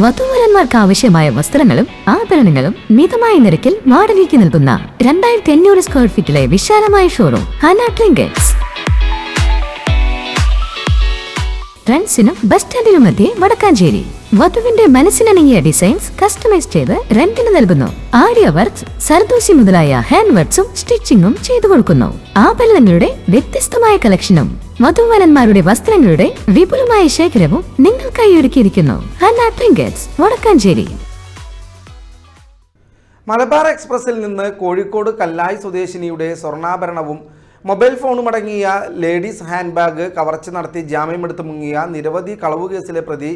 വധുവരന്മാർക്ക് ആവശ്യമായ വസ്ത്രങ്ങളും ആഭരണങ്ങളും മിതമായ നിരക്കിൽ വാടകയ്ക്ക് നൽകുന്ന രണ്ടായിരത്തി അഞ്ഞൂറ് സ്ക്വയർ ഫീറ്റിലെ വിശാലമായ ഷോറൂം ഹനാ ട്രിങ്കറ്റ്സ് ട്രെൻഡ്സിനും ബസ് സ്റ്റാൻഡിനും മധ്യേ വടക്കാഞ്ചേരി. വധുവിന്റെ മനസ്സിനിണങ്ങിയ ഡിസൈൻസ് കസ്റ്റമൈസ് ചെയ്ത് റെന്റിന് നൽകുന്നു. ആര്യ വർക്ക്സ് സർദൂസി മുതലായ ഹാൻഡ് വർക്ക്സും സ്റ്റിച്ചിങ്ങും ചെയ്തു കൊടുക്കുന്നു. ആഭരണങ്ങളുടെ വ്യത്യസ്തമായ കളക്ഷനും വധുവരന്മാരുടെ വസ്ത്രങ്ങളുടെ വിപുലമായ ശേഖരവും നിങ്ങൾക്കായി ഒരുക്കിയിരിക്കുന്നു. വടക്കാഞ്ചേരി. മലബാർ എക്സ്പ്രസിൽ നിന്ന് കോഴിക്കോട് കല്ലായി സ്വദേശിനിയുടെ സ്വർണാഭരണവും മൊബൈൽ ഫോണും അടങ്ങിയ ലേഡീസ് ഹാൻഡ് ബാഗ് കവർച്ച നടത്തി ജാമ്യമെടുത്ത് മുങ്ങിയ നിരവധി കളവ് കേസിലെ പ്രതി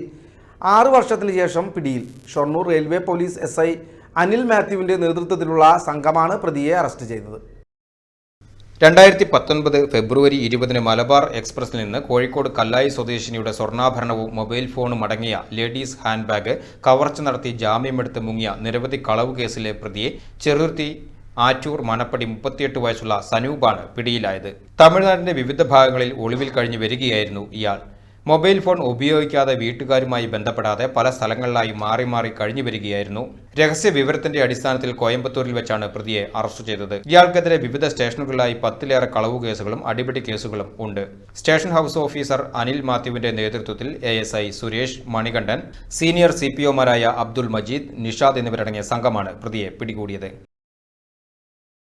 ആറു വർഷത്തിന് ശേഷം പിടിയിൽ. Shoranur railway police S Anil മാത്യുവിന്റെ നേതൃത്വത്തിലുള്ള സംഘമാണ് പ്രതിയെ അറസ്റ്റ് ചെയ്തത്. രണ്ടായിരത്തി പത്തൊൻപത് ഫെബ്രുവരി ഇരുപതിന് മലബാർ എക്സ്പ്രസിൽ നിന്ന് കോഴിക്കോട് കല്ലായി സ്വദേശിനിയുടെ സ്വർണാഭരണവും മൊബൈൽ ഫോണും അടങ്ങിയ ലേഡീസ് ഹാൻഡ് ബാഗ് കവർച്ച നടത്തി ജാമ്യമെടുത്ത് മുങ്ങിയ നിരവധി കളവ് കേസിലെ പ്രതിയെ ചെറുത്തി ആറ്റൂർ മനപ്പടി മുപ്പത്തിയെട്ട് വയസ്സുള്ള സനൂപാണ് പിടിയിലായത്. തമിഴ്നാടിന്റെ വിവിധ ഭാഗങ്ങളിൽ ഒളിവിൽ കഴിഞ്ഞു വരികയായിരുന്നു ഇയാൾ. മൊബൈൽ ഫോൺ ഉപയോഗിക്കാതെ വീട്ടുകാരുമായി ബന്ധപ്പെടാതെ പല സ്ഥലങ്ങളിലായി മാറി മാറി കഴിഞ്ഞു വരികയായിരുന്നു. രഹസ്യ വിവരത്തിന്റെ അടിസ്ഥാനത്തിൽ കോയമ്പത്തൂരിൽ വെച്ചാണ് പ്രതിയെ അറസ്റ്റ് ചെയ്തത്. ഇയാൾക്കെതിരെ വിവിധ സ്റ്റേഷനുകളിലായി പത്തിലേറെ കളവ് കേസുകളും അടിപിടി കേസുകളും ഉണ്ട്. സ്റ്റേഷൻ ഹൌസ് ഓഫീസർ അനിൽ മാത്യുവിന്റെ നേതൃത്വത്തിൽ A S I Suresh Manikandan senior C P ഒമാരായ Abdul Majeed Nishad എന്നിവരടങ്ങിയ സംഘമാണ് പ്രതിയെ പിടികൂടിയത്.